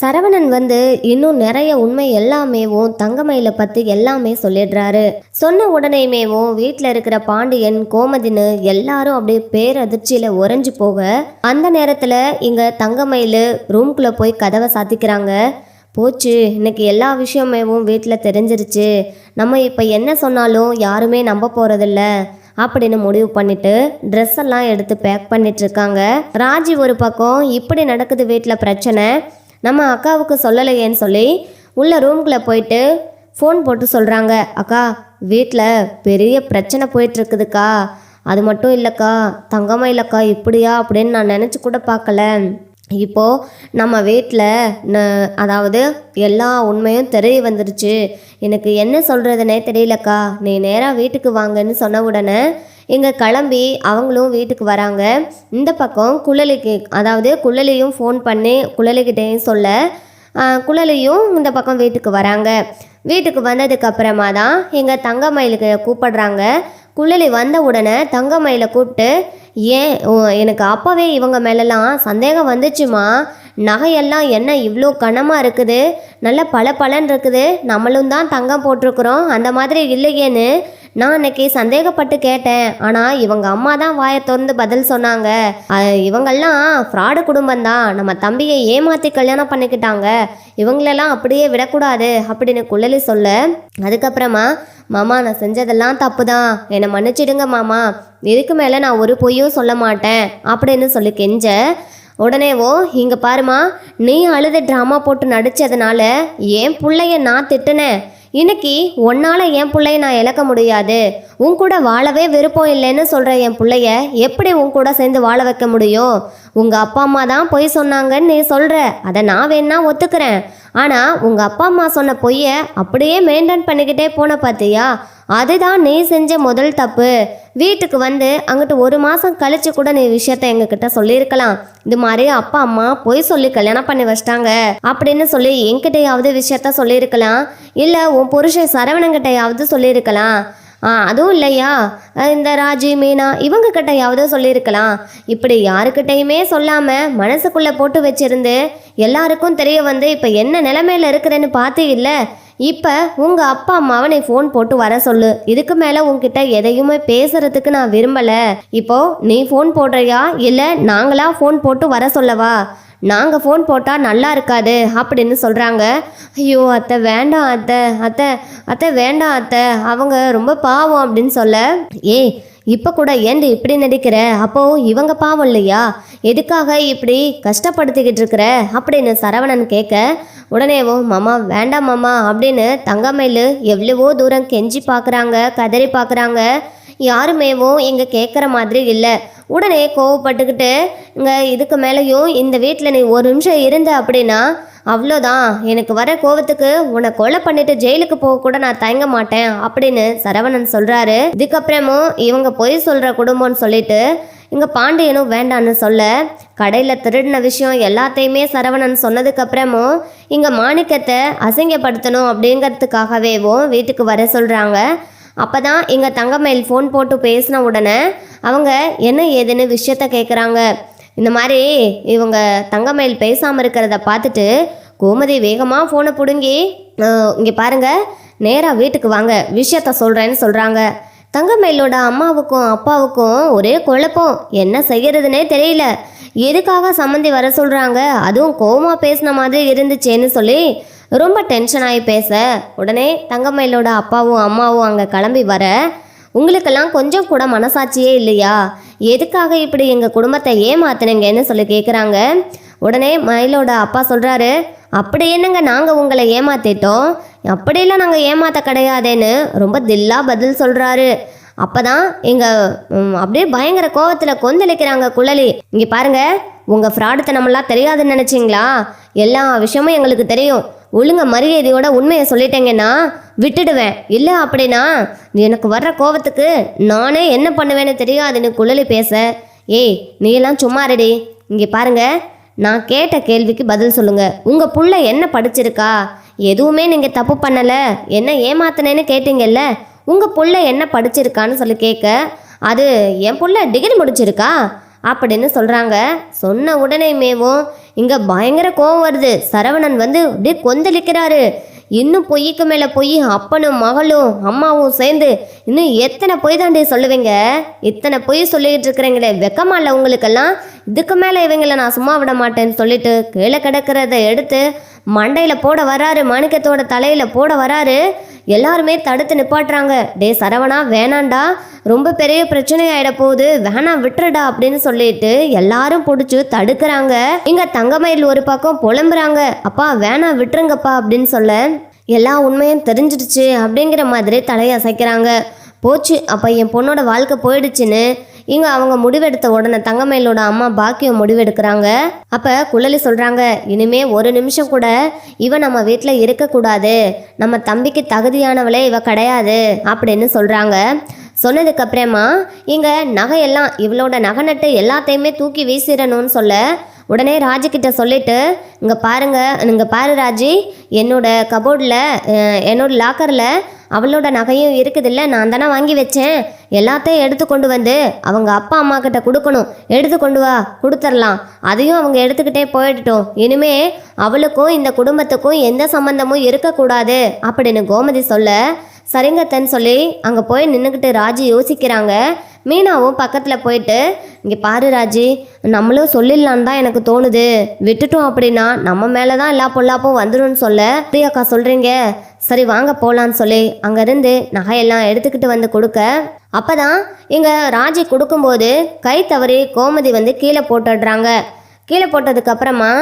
சரவணன் வந்து இன்னும் நிறைய உண்மை எல்லாமேவும் தங்கமயில பத்தி எல்லாமே சொல்லிடுறாரு. சொன்ன உடனேமேவும் வீட்டில் இருக்கிற பாண்டியன் கோமதின்னு எல்லாரும் அப்படியே பேரதிர்ச்சியில உறைஞ்சு போக அந்த நேரத்துல இங்க தங்கமயில் ரூம்குள்ள போய் கதவை சாத்திக்கிறாங்க. போச்சு இன்னைக்கு எல்லா விஷயமேவும் வீட்டில் தெரிஞ்சிருச்சு. நம்ம இப்போ என்ன சொன்னாலும் யாருமே நம்ப போகிறதில்ல அப்படின்னு முடிவு பண்ணிட்டு ட்ரெஸ் எல்லாம் எடுத்து பேக் பண்ணிட்டு இருக்காங்க. ராஜி ஒரு பக்கம் இப்படி நடக்குது வீட்டில் பிரச்சனை. நம்ம அக்காவுக்கு சொல்லலையேன்னு சொல்லி உள்ள ரூம்குள்ளே போயிட்டு ஃபோன் போட்டு சொல்கிறாங்க அக்கா வீட்டில் பெரிய பிரச்சனை போயிட்டுருக்குதுக்கா. அது மட்டும் இல்லைக்கா தங்கமாக இல்லைக்கா இப்படியா? அப்படின்னு நான் நினச்சி கூட பார்க்கல. இப்போது நம்ம வீட்டில் அதாவது எல்லா உண்மையும் தெரிய வந்துருச்சு. எனக்கு என்ன சொல்கிறதுனே தெரியலக்கா. நீ நேராக வீட்டுக்கு வாங்கன்னு சொன்ன உடனே இங்கே கிளம்பி அவங்களும் வீட்டுக்கு வராங்க. இந்த பக்கம் குழலிக்கு அதாவது குழலியும் ஃபோன் பண்ணி குழலிக்கிட்டேயும் சொல்ல குழலையும் குழலியும் இந்த பக்கம் வீட்டுக்கு வராங்க. வீட்டுக்கு வந்ததுக்கப்புறமா தான் எங்கள் தங்கமயிலுக்கு கூப்பிடுறாங்க. குழலி வந்த உடனே தங்கமயிலை கூப்பிட்டு ஏன் எனக்கு அப்போவே இவங்க மேலெல்லாம் சந்தேகம் வந்துச்சுமா? நகையெல்லாம் என்ன இவ்வளோ கனமாக இருக்குது? நல்ல பல இருக்குது. நம்மளும் தான் தங்கம் போட்டிருக்கிறோம். அந்த மாதிரி இல்லையேன்னு நான் அன்னைக்கு சந்தேகப்பட்டு கேட்டேன். ஆனால் இவங்க அம்மா தான் வாயை திறந்து பதில் சொன்னாங்க. இவங்கெல்லாம் ஃப்ராடு குடும்பம் தான் நம்ம தம்பியை ஏமாற்றி கல்யாணம் பண்ணிக்கிட்டாங்க. இவங்களெல்லாம் அப்படியே விடக்கூடாது அப்படின்னு குள்ளலி சொல்ல அதுக்கப்புறமா மாமா நான் செஞ்சதெல்லாம் தப்பு தான் என்னை மன்னிச்சிடுங்க மாமா. இதுக்கு மேலே நான் ஒரு பொய்யும் சொல்ல மாட்டேன். அப்படின்னு சொல்லி கெஞ்ச உடனேவோ இங்கே பாருமா நீ அழுத ட்ராமா போட்டு நடித்ததுனால என் பிள்ளைய நான் திட்டுனேன். இன்னைக்கு உன்னால் என் பிள்ளைய நான் இழக்க முடியாது. உன் கூட வாழவே விருப்பம் இல்லைன்னு சொல்கிற என் பிள்ளைய எப்படி உன் கூட சேர்ந்து வாழ வைக்க முடியும்? உங்கள் அப்பா அம்மா தான் பொய் சொன்னாங்கன்னு நீ சொல்கிற அதை நான் வேணா ஒத்துக்கிறேன். ஆனால் உங்கள் அப்பா அம்மா சொன்ன பொய்யை அப்படியே மெயின்டைன் பண்ணிக்கிட்டே போன பார்த்தியா அதுதான் நீ செஞ்ச முதல் தப்பு. வீட்டுக்கு வந்து அங்கிட்டு ஒரு மாதம் கழிச்சு கூட நீ விஷயத்த எங்ககிட்ட சொல்லியிருக்கலாம். இது மாதிரி அப்பா அம்மா பொய் சொல்லி கல்யாணம் பண்ணி வச்சிட்டாங்க. அப்படின்னு சொல்லி என்கிட்டயாவது விஷயத்த சொல்லியிருக்கலாம். இல்லை உன் புருஷன் சரவணங்கிட்டையாவது சொல்லியிருக்கலாம். ஆ அதுவும் இல்லையா? இந்த ராஜி மீனா இவங்க கிட்டையாவது சொல்லியிருக்கலாம். இப்படி யாருக்கிட்டையுமே சொல்லாமல் மனசுக்குள்ளே போட்டு வச்சிருந்து எல்லாருக்கும் தெரிய வந்து இப்போ என்ன நிலமையில இருக்கிறேன்னு பார்த்து இல்லை. இப்போ உங்கள் அப்பா அம்மாவை நீ ஃபோன் போட்டு வர சொல்லு. இதுக்கு மேலே உங்ககிட்ட எதையுமே பேசுறதுக்கு நான் விரும்பலை. இப்போ நீ ஃபோன் போடுறியா? இல்லை நாங்களா ஃபோன் போட்டு வர சொல்லவா? நாங்கள் ஃபோன் போட்டால் நல்லா இருக்காது அப்படின்னு சொல்கிறாங்க ஐயோ அத்தை வேண்டாம் அத்தை. அத்தை அத்தை வேண்டாம் அத்தை. அவங்க ரொம்ப பாவம் அப்படின்னு சொல்ல ஏய் இப்போ கூட ஏண்டு இப்படி நடிக்கிற? அப்போ இவங்க பாவம் இல்லையா? எதுக்காக இப்படி கஷ்டப்படுத்திக்கிட்டு இருக்கிற? அப்படின்னு சரவணன் கேட்க உடனேவும் மாமா வேண்டாம் மாமா அப்படின்னு தங்கமயில் எவ்வளவோ தூரம் கெஞ்சி பார்க்குறாங்க கதறி பார்க்குறாங்க யாருமேவும் இங்கே கேட்குற மாதிரி இல்லை. உடனே கோவப்பட்டுக்கிட்டு இங்கே இதுக்கு மேலேயும் இந்த வீட்டில் நீ ஒரு நிமிஷம் இருந்த அப்படின்னா அவ்வளோதான். எனக்கு வர கோவத்துக்கு உன்னை கொலை பண்ணிட்டு ஜெயிலுக்கு போக கூட நான் தயங்க மாட்டேன் அப்படின்னு சரவணன் சொல்றாரு. இதுக்கப்புறமும் இவங்க பொய் சொல்ற குடும்பம்னு சொல்லிட்டு இங்க பாண்டியனும் வேண்டான்னு சொல்ல கடையில் திருடின விஷயம் எல்லாத்தையுமே சரவணன் சொன்னதுக்கு அப்புறமும் இங்க மாணிக்கத்தை அசிங்கப்படுத்தணும் அப்படிங்கிறதுக்காகவேவும் வீட்டுக்கு வர சொல்றாங்க. அப்பதான் இங்க தங்கமயில் ஃபோன் போட்டு பேசின உடனே அவங்க என்ன ஏதுன்னு விஷயத்த கேட்குறாங்க இந்த மாதிரி இவங்க தங்கமயில் பேசாமல் இருக்கிறத பார்த்துட்டு கோமதி வேகமாக ஃபோனை பிடுங்கி இங்கே பாருங்கள் நேராக வீட்டுக்கு வாங்க விஷயத்த சொல்கிறேன்னு சொல்கிறாங்க தங்கமயிலோட அம்மாவுக்கும் அப்பாவுக்கும் ஒரே குழப்பம். என்ன செய்யறதுனே தெரியல. எதுக்காக சம்மந்தி வர சொல்கிறாங்க அதுவும் கோமா பேசின மாதிரி இருந்துச்சேன்னு சொல்லி ரொம்ப டென்ஷன் ஆகி பேச. உடனே தங்கமயிலோட அப்பாவும் அம்மாவும் அங்கே கிளம்பி வர உங்களுக்கெல்லாம் கொஞ்சம் கூட மனசாட்சியே இல்லையா? எதுக்காக இப்படி எங்கள் குடும்பத்தை ஏமாத்துனீங்கன்னு சொல்லி கேட்குறாங்க உடனே மயிலோட அப்பா சொல்கிறாரு அப்படி என்னங்க நாங்கள் உங்களை ஏமாத்திட்டோம்? அப்படியெல்லாம் நாங்கள் ஏமாத்த கிடையாதேன்னு ரொம்ப தில்லா பதில் சொல்கிறாரு அப்போ தான் எங்கள் அப்படியே பயங்கர கோவத்தில் கொந்தளிக்கிறாங்க குழலி. இங்கே பாருங்கள் உங்கள் ஃப்ராடுத்தனமெல்லாம் தெரியாதுன்னு நினச்சிங்களா? எல்லா விஷயமும் எங்களுக்கு தெரியும். ஒழுங்க மரியாதையோட உண்மையை சொல்லிட்டேங்கன்னா விட்டுடுவேன் இல்லை அப்படின்னா எனக்கு வர்ற கோவத்துக்கு நானே என்ன பண்ணுவேன்னு தெரியாதுன்னு குழலி பேச. ஏய் நீயெல்லாம் சும்மா ரெடி இங்கே பாருங்க நான் கேட்ட கேள்விக்கு பதில் சொல்லுங்க. உங்க புள்ள என்ன படிச்சிருக்கா? எதுவுமே நீங்க தப்பு பண்ணல. என்ன ஏமாத்தினேன்னு கேட்டீங்கல்ல? உங்க புள்ள என்ன படிச்சிருக்கான்னு சொல்லி கேட்க அது என் புள்ள டிகிரி முடிச்சிருக்கா? அப்படின்னு சொல்கிறாங்க சொன்ன உடனேமேவும் இங்கே பயங்கர கோவம் வருது. சரவணன் வந்து அப்படியே கொந்தளிக்கிறாரு. இன்னும் பொய்க்கு மேலே பொய் அப்பனும் மகளும் அம்மாவும் சேர்ந்து இன்னும் எத்தனை பொய் தாண்டி சொல்லுவீங்க? இத்தனை பொய் சொல்லிக்கிட்டு இருக்கிறீங்களே வெக்கமா இல்லை உங்களுக்கெல்லாம்? இதுக்கு மேலே இவங்கள நான் சும்மா விட மாட்டேன்னு சொல்லிட்டு கீழே கிடக்கிறத எடுத்து மண்டையில் போட வராரு மாணிக்கத்தோட தலையில் போட வராரு. எல்லாருமே தடுத்து நிப்பாட்டுறாங்க. டே சரவணா வேணாண்டா. ரொம்ப பெரிய பிரச்சனை ஆயிட போகுது. வேணாம் விட்டுருடா அப்படின்னு சொல்லிட்டு எல்லாரும் பிடிச்சி தடுக்கிறாங்க. இங்க தங்கமயில் ஒரு பக்கம் புலம்புறாங்க. அப்பா வேணாம் விட்டுருங்கப்பா அப்படின்னு சொல்ல எல்லா உண்மையும் தெரிஞ்சிடுச்சு அப்படிங்கிற மாதிரி தலையை அசைக்கிறாங்க போச்சு அப்போ என் பொண்ணோட வாழ்க்கை போயிடுச்சுன்னு இங்க அவங்க முடிவெடுத்த உடனே தங்கமயிலோட அம்மா பாக்கியம் முடிவெடுக்கிறாங்க. அப்ப குழலி சொல்றாங்க இனிமே ஒரு நிமிஷம் கூட இவ நம்ம வீட்டில் இருக்கக்கூடாது நம்ம தம்பிக்கு தகுதியானவளே இவ கிடையாது அப்படின்னு சொல்றாங்க. சொன்னதுக்கு அப்புறமா இங்க நகையெல்லாம் இவளோட நகை நட்டு எல்லாத்தையுமே தூக்கி வீசிடணும்னு சொல்ல உடனே ராஜுக்கிட்ட சொல்லிட்டு இங்கே பாருங்க நீங்கள் பாரு ராஜி என்னோட கபோர்டில் என்னோட லாக்கரில் அவளோட நகையும் இருக்குதுல்ல நான் தானே வாங்கி வச்சேன். எல்லாத்தையும் எடுத்து கொண்டு வந்து அவங்க அப்பா அம்மா கிட்ட கொடுக்கணும். எடுத்து கொண்டு வா கொடுத்துர்லாம். அதையும் அவங்க எடுத்துக்கிட்டே போயிடட்டும் இனிமே அவளுக்கும் இந்த குடும்பத்துக்கும் எந்த சம்பந்தமும் இருக்கக்கூடாது அப்படின்னு கோமதி சொல்ல சரிங்கத்தன்னு சொல்லி அங்கே போய் நின்றுக்கிட்டு ராஜி யோசிக்கிறாங்க. மீனாவும் பக்கத்தில் போயிட்டு இங்கே பாரு ராஜி நம்மளும் சொல்லிடலான்னு தான் எனக்கு தோணுது. விட்டுட்டோம் அப்படின்னா நம்ம மேலே தான் எல்லா பொல்லாப்பும் வந்துடும்னு சொல்ல. பிரியாக்கா சொல்கிறீங்க சரி வாங்க போகலான்னு சொல்லி அங்கேருந்து நகையெல்லாம் எடுத்துக்கிட்டு வந்து கொடுக்க. அப்போ தான் இங்கே ராஜி கொடுக்கும்போது கை தவறி கோமதி வந்து கீழே போட்டுடுறாங்க. கீழே போட்டதுக்கப்புறமா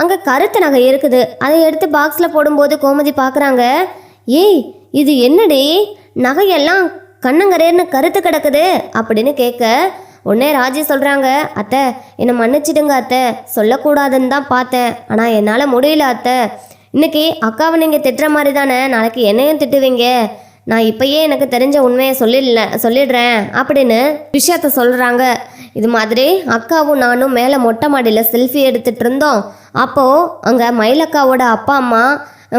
அங்கே கருத்து நகை இருக்குது. அதை எடுத்து பாக்ஸில் போடும்போது கோமதி பார்க்குறாங்க ஏய் இது என்னடி? நகையெல்லாம் கண்ணங்கரேன்னு கருத்து கிடக்குது அப்படின்னு கேட்க உடனே ராஜி சொல்கிறாங்க அத்தை. என்னை மன்னிச்சிடுங்க அத்தை. சொல்லக்கூடாதுன்னு தான் பார்த்தேன். ஆனால் என்னால் முடியல அத்தை. இன்னைக்கு அக்காவை நீங்கள் திட்டுற மாதிரி தானே? நாளைக்கு என்னையும் திட்டுவீங்க. நான் இப்பயே எனக்கு தெரிஞ்ச உண்மையை சொல்லிடல சொல்லிடுறேன் அப்படின்னு விஷயத்த சொல்கிறாங்க இது மாதிரி அக்காவும் நானும் மேலே மொட்டை மாடியில் செல்ஃபி எடுத்துகிட்டு இருந்தோம். அப்போது அங்கே மயிலக்காவோட அப்பா அம்மா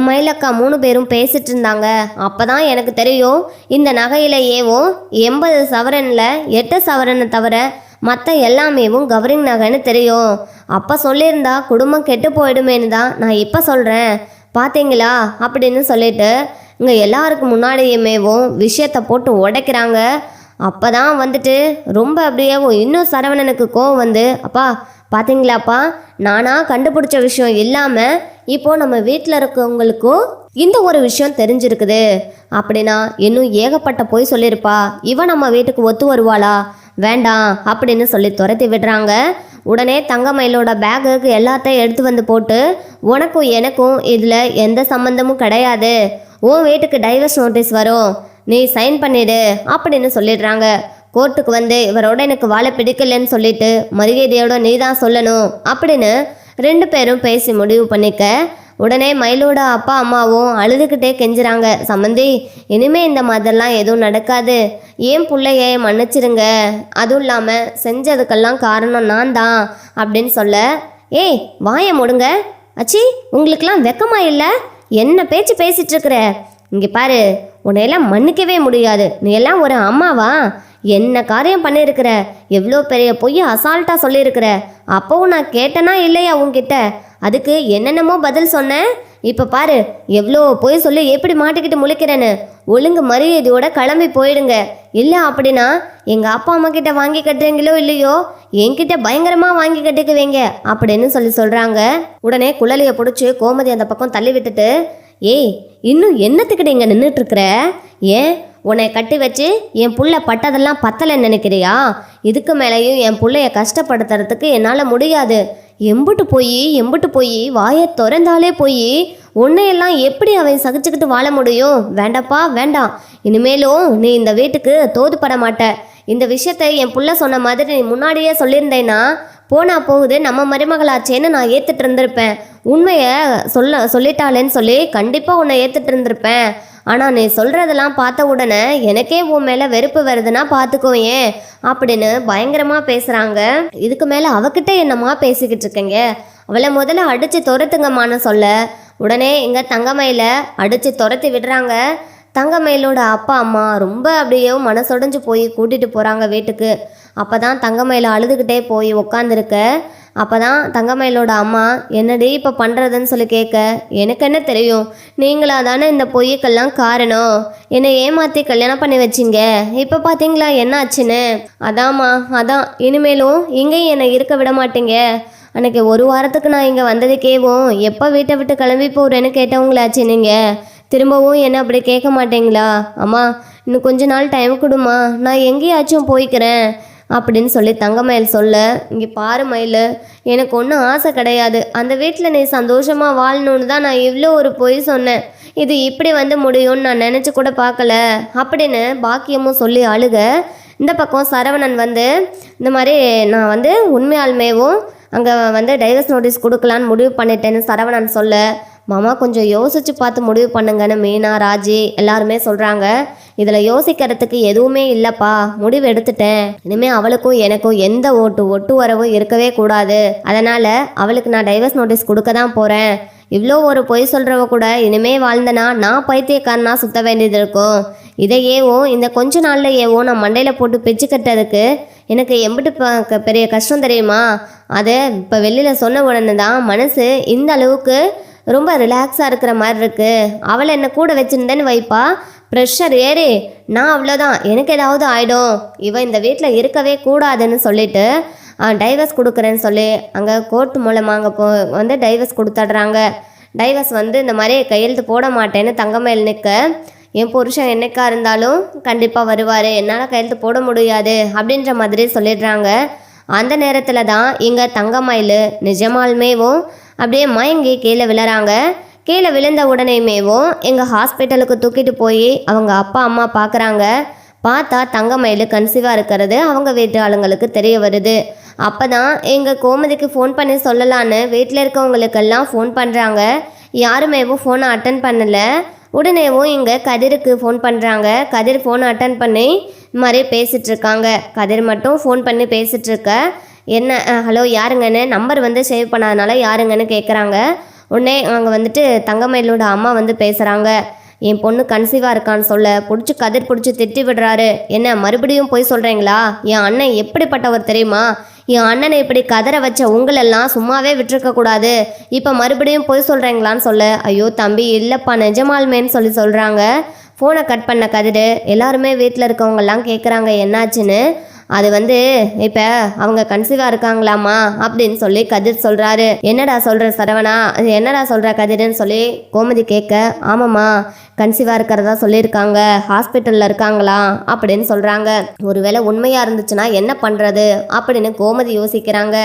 மயிலக்கா மூணு பேரும் பேசிட்டு இருந்தாங்க. அப்பதான் எனக்கு தெரியும் இந்த நகையில் ஏவும் எண்பது சவரனில் எட்டு சவரனை தவிர மற்ற எல்லாமேவும் கவரிங் நகைன்னு தெரியும். அப்போ சொல்லியிருந்தா குடும்பம் கெட்டு போயிடுமேன்னு தான் நான் இப்போ சொல்கிறேன் பார்த்தீங்களா அப்படின்னு சொல்லிட்டு இங்கே எல்லாருக்கு முன்னாடியுமேவும் விஷயத்தை போட்டு உடைக்கிறாங்க. அப்போ தான் வந்துட்டு ரொம்ப அப்படியே இன்னும் சரவணனுக்கு கோவம் வந்து அப்பா பார்த்தீங்களாப்பா நானாக கண்டுபிடிச்ச விஷயம் இல்லாமல் இப்போது நம்ம வீட்டில் இருக்கவங்களுக்கும் இந்த ஒரு விஷயம் தெரிஞ்சிருக்குது. அப்படின்னா இன்னும் ஏகப்பட்ட போய் சொல்லியிருப்பா இவன் நம்ம வீட்டுக்கு ஒத்து வருவாளா? வேண்டாம் அப்படின்னு சொல்லி துரத்தி விடுறாங்க. உடனே தங்கமயிலோட பேக்குக்கு எல்லாத்தையும் எடுத்து வந்து போட்டு உனக்கும் எனக்கும் இதில் எந்த சம்மந்தமும் கிடையாது. உன் வீட்டுக்கு டைவர்ஸ் நோட்டீஸ் வரும். நீ சைன் பண்ணிடு அப்படின்னு சொல்லிடுறாங்க. கோர்ட்டுக்கு வந்து இவரோட எனக்கு வாழ பிடிக்கலன்னு சொல்லிட்டு மரியாதையோட நீ தான் சொல்லணும் அப்படின்னு ரெண்டு பேரும் பேசி முடிவு பண்ணிக்க உடனே மயிலோட அப்பா அம்மாவும் அழுதுகிட்டே கெஞ்சுறாங்க. சம்மந்தி இனிமே இந்த மாதிரிலாம் எதுவும் நடக்காது. ஏன் பிள்ளைய மன்னிச்சிருங்க? அதுவும் இல்லாமல் செஞ்சதுக்கெல்லாம் காரணம் நான் தான் அப்படின்னு சொல்ல ஏய் வாய முடுங்க. அச்சி உங்களுக்கெல்லாம் வெக்கமா இல்லை? என்ன பேச்சு பேசிட்டு இருக்கிற? இங்கே பாரு உன்னையெல்லாம் மன்னிக்கவே முடியாது. நீ எல்லாம் ஒரு அம்மாவா? என்ன காரியம் பண்ணியிருக்கிற? எவ்வளோ பெரிய பொய் அசால்ட்டாக சொல்லியிருக்கிற? அப்போவும் நான் கேட்டனா இல்லையா உங்ககிட்ட அதுக்கு என்னென்னமோ பதில் சொன்னேன் இப்போ பாரு எவ்வளோ பொய் சொல்லி எப்படி மாட்டிக்கிட்டு முழிக்கிறேன்னு. ஒழுங்கு மரியாதையோட கிளம்பி போயிடுங்க. இல்லை அப்படின்னா எங்கள் அப்பா அம்மா கிட்ட வாங்கி கட்டுறீங்களோ இல்லையோ என்கிட்ட பயங்கரமாக வாங்கி கட்டுக்குவீங்க அப்படின்னு சொல்லி சொல்கிறாங்க உடனே குழலியை பிடிச்சி கோமதி அந்த பக்கம் தள்ளி விட்டுட்டு ஏய் இன்னும் என்னத்துக்கிட்ட இங்கே நின்றுட்டுருக்குற ஏன் உன்னை கட்டி வச்சு என் புள்ள பட்டதெல்லாம் பத்தலைன்னு நினைக்கிறியா? இதுக்கு மேலேயும் என் பிள்ளைய கஷ்டப்படுத்துறதுக்கு என்னால் முடியாது. எம்புட்டு போய் எம்புட்டு போய் வாயை திறந்தாலே போய் உன்னையெல்லாம் எப்படி அவன் சகிச்சுக்கிட்டு வாழ முடியும்? வேண்டாப்பா வேண்டாம். இனிமேலும் நீ இந்த வீட்டுக்கு தோதுப்பட மாட்ட. இந்த விஷயத்தை என் புள்ள சொன்ன மாதிரி நீ முன்னாடியே சொல்லியிருந்தேன்னா போனா போகுது நம்ம மருமகளாச்சேன்னு நான் ஏத்துட்டு இருந்திருப்பேன். உண்மையை சொல்ல சொல்லிட்டாளேன்னு சொல்லி கண்டிப்பாக உன்னை ஏற்றுட்டு இருந்திருப்பேன். ஆனால் நீ சொல்கிறதெல்லாம் பார்த்த உடனே எனக்கே உன் மேலே வெறுப்பு வருதுன்னா பார்த்துக்கோ ஏன் அப்படின்னு பயங்கரமாக பேசுகிறாங்க இதுக்கு மேலே அவகிட்ட என்னம்மா பேசிக்கிட்டு இருக்கேங்க? அவளை முதல்ல அடித்து துரத்துங்கம்மான்னு சொல்ல. உடனே இங்கே தங்கமயில அடித்து துரத்தி விடுறாங்க. தங்கமயிலோட அப்பா அம்மா ரொம்ப அப்படியே மனசொடைஞ்சு போய் கூட்டிகிட்டு போகிறாங்க வீட்டுக்கு. அப்போ தான் தங்கமயில அழுதுகிட்டே போய் உக்காந்துருக்க. அப்போ தான் தங்கமயிலோட அம்மா என்னடி இப்போ பண்ணுறதுன்னு சொல்லி கேட்க எனக்கு என்ன தெரியும்? நீங்களா தானே இந்த பொய்யுக்கெல்லாம் காரணம்? என்னை ஏமாற்றி கல்யாணம் பண்ணி வச்சிங்க. இப்போ பார்த்தீங்களா என்ன ஆச்சுன்னு அதாம்மா அதான். இனிமேலும் இங்கேயும் என்னை இருக்க விட மாட்டீங்க. அன்னைக்கு ஒரு வாரத்துக்கு நான் இங்கே வந்ததுக்கேவும் எப்போ வீட்டை விட்டு கிளம்பி போகிறேன்னு கேட்டவங்களாச்சு நீங்கள் திரும்பவும் என்ன அப்படி கேட்க மாட்டீங்களா? அம்மா இன்னும் கொஞ்ச நாள் டைம் கொடுமா நான் எங்கேயாச்சும் போய்க்கிறேன். அப்படின்னு சொல்லி தங்கமயில் சொல்ல இங்கே பாரு மயில் எனக்கு ஒன்றும் ஆசை கிடையாது. அந்த வீட்டில் நீ சந்தோஷமாக வாழணும்னு தான் நான் இவ்வளோ ஒரு பொய் சொன்னேன். இது இப்படி வந்து முடியும்னு நான் நினச்சி கூட பார்க்கல அப்படின்னு பாக்கியமும் சொல்லி அழுக. இந்த பக்கம் சரவணன் வந்து இந்த மாதிரி நான் வந்து உண்மையாலுமேவும் அங்கே வந்து டைவர்ஸ் நோட்டீஸ் கொடுக்கலான்னு முடிவு பண்ணிட்டேன்னு சரவணன் சொல்ல மாமா கொஞ்சம் யோசிச்சு பார்த்து முடிவு பண்ணுங்கன்னு மீனா ராஜி எல்லாருமே சொல்கிறாங்க இதில் யோசிக்கிறதுக்கு எதுவுமே இல்லைப்பா முடிவு எடுத்துட்டேன். இனிமேல் அவளுக்கும் எனக்கும் எந்த ஓட்டு ஒட்டு வரவும் இருக்கவே கூடாது. அதனால் அவளுக்கு நான் டைவர்ஸ் நோட்டீஸ் கொடுக்க தான் போகிறேன் இவ்வளோ ஒரு பொய் சொல்கிறவ கூட இனிமே வாழ்ந்தனா நான் பைத்தியக்காரனா சுத்த வேண்டியது இருக்கும். இதை ஏவோ இந்த கொஞ்ச நாளில் ஏவோ நான் மண்டையில் போட்டு பிச்சு கட்டதுக்கு எனக்கு எம்பிட்டு பெரிய கஷ்டம் தெரியுமா? அதை இப்போ வெளியில் சொன்ன உடனே தான் மனசு இந்த அளவுக்கு ரொம்ப ரிலாக்ஸாக இருக்கிற மாதிரி இருக்கு. அவளை என்ன கூட வச்சுருந்தேன்னு வைப்பா. ப்ரெஷர் ஏறி நான் அவ்வளோதான் எனக்கு ஏதாவது ஆகிடும் இவன் இந்த வீட்டில் இருக்கவே கூடாதுன்னு சொல்லிட்டு டைவர்ஸ் கொடுக்குறேன்னு சொல்லி அங்கே கோர்ட் மூலமாக அங்கே போ வந்து டைவர்ஸ் கொடுத்துட்றாங்க. டைவர்ஸ் வந்து இந்த மாதிரி கையெழுத்து போட மாட்டேன்னு தங்கமேல் நிற்க என் புருஷன் என்னைக்கா இருந்தாலும் கண்டிப்பாக வருவார். என்னால் கையெழுத்து போட முடியாது அப்படின்ற மாதிரி சொல்லிடுறாங்க. அந்த நேரத்தில் தான் இங்கே தங்கமயில் நிஜமாலுமேவும் அப்படியே மயங்கி கீழே விழுறாங்க. கீழே விழுந்த உடனேமேவும் எங்கள் ஹாஸ்பிட்டலுக்கு தூக்கிட்டு போய் அவங்க அப்பா அம்மா பார்க்குறாங்க பார்த்தா தங்கமயில் கன்சீவாக இருக்கிறது. அவங்க வீட்டு ஆளுங்களுக்கு தெரிய வருது. அப்போ தான் எங்கள் கோமதிக்கு ஃபோன் பண்ணி சொல்லலான்னு வீட்டில் இருக்கவங்களுக்கெல்லாம் ஃபோன் பண்ணுறாங்க யாருமேவும் ஃபோனை அட்டன் பண்ணலை. உடனேவும் இங்கே கதிருக்கு ஃபோன் பண்ணுறாங்க கதிர் ஃபோனை அட்டன் பண்ணி இந்த மாதிரி பேசிகிட்ருக்காங்க கதிர் மட்டும் ஃபோன் பண்ணி பேசிகிட்ருக்க என்ன ஹலோ யாருங்கன்னு? நம்பர் வந்து சேவ் பண்ணாதனால யாருங்கன்னு கேட்குறாங்க உடனே அங்கே வந்துட்டு தங்கமயிலோட அம்மா வந்து பேசுகிறாங்க என் பொண்ணு கன்சீவாக இருக்கான்னு சொல்ல பிடிச்சி கதிர் பிடிச்சி திட்டி விடுறாரு. என்ன மறுபடியும் போய் சொல்கிறீங்களா என் அண்ணன் எப்படிப்பட்டவர் தெரியுமா? என் அண்ணனை இப்படி கதற வச்ச உங்களெல்லாம் சும்மாவே விட்டுருக்கக்கூடாது இப்போ மறுபடியும் போய் சொல்கிறீங்களான்னு சொல்ல. ஐயோ தம்பி இல்லைப்பா நிஜமாலுமேன்னு சொல்லி சொல்கிறாங்க ஃபோனை கட் பண்ண கதிர். எல்லாருமே வீட்டில் இருக்கவங்கெல்லாம் கேட்குறாங்க என்னாச்சுன்னு. அது வந்து இப்போ அவங்க கன்சீவாக இருக்காங்களாமா அப்படின்னு சொல்லி கதிர் சொல்கிறாரு என்னடா சொல்கிற சரவணா? அது என்னடா சொல்கிற கதிர்னு சொல்லி கோமதி கேட்க ஆமாம்மா கன்சீவாக இருக்கிறதா சொல்லியிருக்காங்க. ஹாஸ்பிட்டலில் இருக்காங்களா? அப்படின்னு சொல்கிறாங்க ஒருவேளை உண்மையாக இருந்துச்சுன்னா என்ன பண்ணுறது அப்படின்னு கோமதி யோசிக்கிறாங்க.